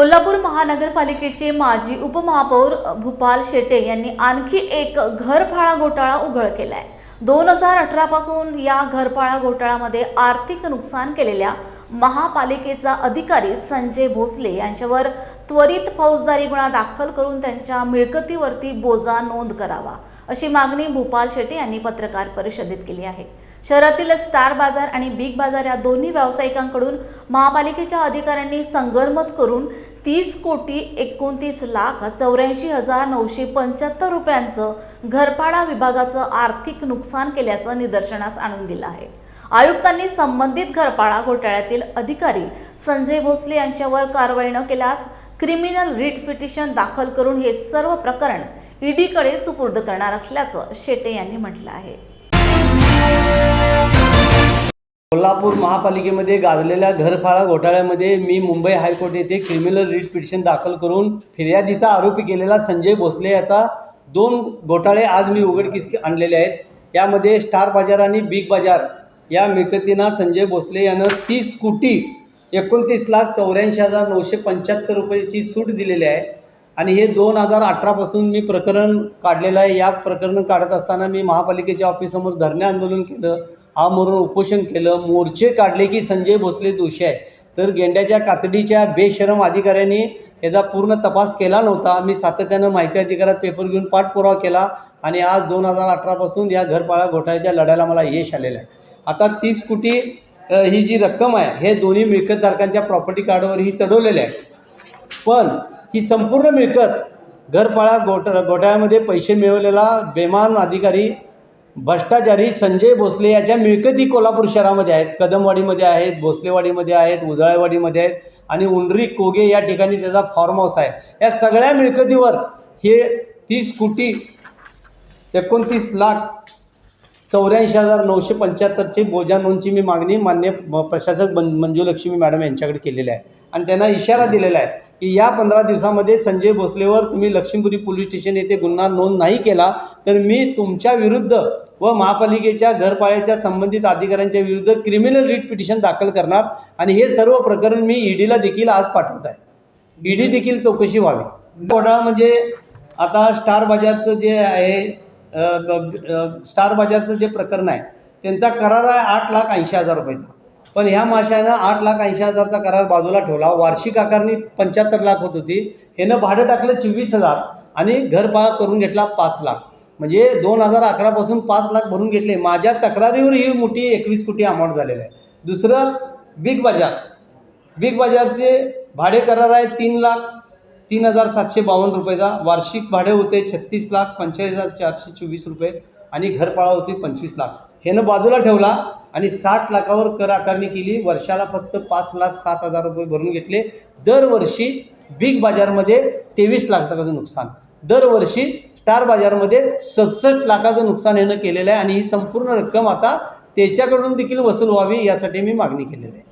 कोल्हापूर महानगरपालिकेचे माजी उपमहापौर भूपाल शेटे यांनी आणखी एक घरफाळा घोटाळा उघड केलाय. दोन हजार अठरापासून या घरफाळा घोटाळ्यामध्ये आर्थिक नुकसान केलेल्या महापालिकेचा अधिकारी संजय भोसले यांच्यावर त्वरित फौजदारी गुन्हा दाखल करून त्यांच्या मिळकतीवरती बोजा नोंद करावा अशी मागणी भूपाल शेटे यांनी पत्रकार परिषदेत केली आहे. शहरातील स्टार बाजार आणि बिग बाजार या दोन्ही व्यावसायिकांकडून महापालिकेच्या अधिकाऱ्यांनी संगनमत करून तीस कोटी एकोणतीस लाख चौऱ्याऐंशी हजार नऊशे पंच्याहत्तर रुपयांचं घरपाडा विभागाचं आर्थिक नुकसान केल्याचं निदर्शनास आणून दिलं आहे. आयुक्तांनी संबंधित घरपाडा घोटाळ्यातील अधिकारी संजय भोसले यांच्यावर कारवाई न केल्यास क्रिमिनल रिट पिटिशन दाखल करून हे सर्व प्रकरण ईडीकडे सुपूर्द करणार असल्याचं शेटे यांनी म्हटलं आहे. कोल्हापूर महापालिकेमध्ये गाजलेल्या घरफाळा घोटाळ्यामध्ये मी मुंबई हायकोर्ट येथे क्रिमिनल रिट पिटिशन दाखल करून फिर्यादीचा आरोपी केलेला संजय भोसले याचा दोन घोटाळे आज मी उघडकीस आणलेले आहेत. यामध्ये स्टार बाजार आणि बिग बाजार या मिळकतींना संजय भोसले यानं तीस कोटी एकोणतीस लाख चौऱ्याऐंशी हजार नऊशे पंच्याहत्तर रुपयाची सूट दिलेली आहे. आणि हे दोन हजार अठरापासून मी प्रकरण काढलेलं आहे. या प्रकरण काढत असताना मी महापालिकेच्या ऑफिससमोर धरणे आंदोलन केलं. आमरण उपोषण केलं. मोर्चे काढले की संजय भोसले दोषी आहे. तर गेंड्याच्या कातडीच्या बेशरम अधिकाऱ्यांनी याचा पूर्ण तपास केला नव्हता. मी सातत्यानं माहिती अधिकारात पेपर घेऊन पाठपुरावा केला आणि आज दोन हजार अठरापासून या घरपाळा घोटाळ्याच्या लढ्याला मला यश आलेलं आहे. आता तीस कोटी ही जी रक्कम आहे हे दोन्ही मिळकतधारकांच्या प्रॉपर्टी कार्डवर ही चढवलेली आहे. पण ही संपूर्ण मिळकत घरपाळा घोट घोटाळ्यामध्ये पैसे मिळवलेला बेमान अधिकारी भ्रष्टाचारी संजय भोसले याच्या मिळकती कोल्हापूर शहरामध्ये आहेत. कदमवाडीमध्ये आहेत भोसलेवाडीमध्ये आहेत उजाळेवाडीमध्ये आहेत आणि उंडरी कोगे या ठिकाणी त्याचा फार्म हाऊस आहे. या सगळ्या मिळकतीवर हे तीस कोटी एकोणतीस लाख चौऱ्याऐंशी हजार नऊशे पंच्याहत्तरची बोजा नोंदची मी मागणी मान्य प्रशासक बन मंजुलक्ष्मी मॅडम यांच्याकडे केलेली आहे. आणि त्यांना इशारा दिलेला आहे. की या पंधरा दिवसामध्ये संजय भोसलेवर तुम्ही लक्ष्मीपुरी पोलीस स्टेशन येथे गुन्हा नोंद नाही केला तर मी तुमच्या विरुद्ध व महापालिकेच्या घरपाळ्याच्या संबंधित अधिकाऱ्यांच्या विरुद्ध क्रिमिनल रिट पिटिशन दाखल करणार आणि हे सर्व प्रकरण मी ईडीला देखील आज पाठवत आहे. ईडी देखील चौकशी व्हावी. घोटाळा म्हणजे आता स्टार बाजारचं जे आहे स्टार बाजारचं जे प्रकरण आहे त्यांचा करार आहे आठ लाख ऐंशी हजार रुपयाचा. पण ह्या माशानं आठ लाख ऐंशी हजारचा करार बाजूला ठेवला. वार्षिक आकारणी पंच्याहत्तर लाख होत होती. ह्यानं भाडं टाकलं चोवीस हजार आणि घरपाळा करून घेतला पाच लाख. म्हणजे दोन हजार अकरापासून पाच लाख भरून घेतले. माझ्या तक्रारीवर ही मोठी एकवीस कोटी अमाऊंट झालेलं आहे. दुसरं बिग बाजार. बिग बाजारचे भाडे करार आहे तीन लाख तीन हजार सातशे बावन्न रुपयेचा. वार्षिक भाडे होते छत्तीस लाख पंचेचाळीस हजार चारशे चोवीस रुपये आणि घरपाळा होती पंचवीस लाख. ह्यानं बाजूला ठेवला आणि साठ लाखावर कर आकारणी केली. वर्षाला फक्त पाच लाख सात हजार रुपये भरून घेतले. दरवर्षी बिग बाजारमध्ये तेवीस लाखाचं नुकसान. दरवर्षी स्टार बाजारमध्ये सदसष्ट लाखाचं नुकसान यानं केलेलं आहे आणि ही संपूर्ण रक्कम आता त्याच्याकडून देखील वसूल व्हावी यासाठी मी मागणी केलेली आहे.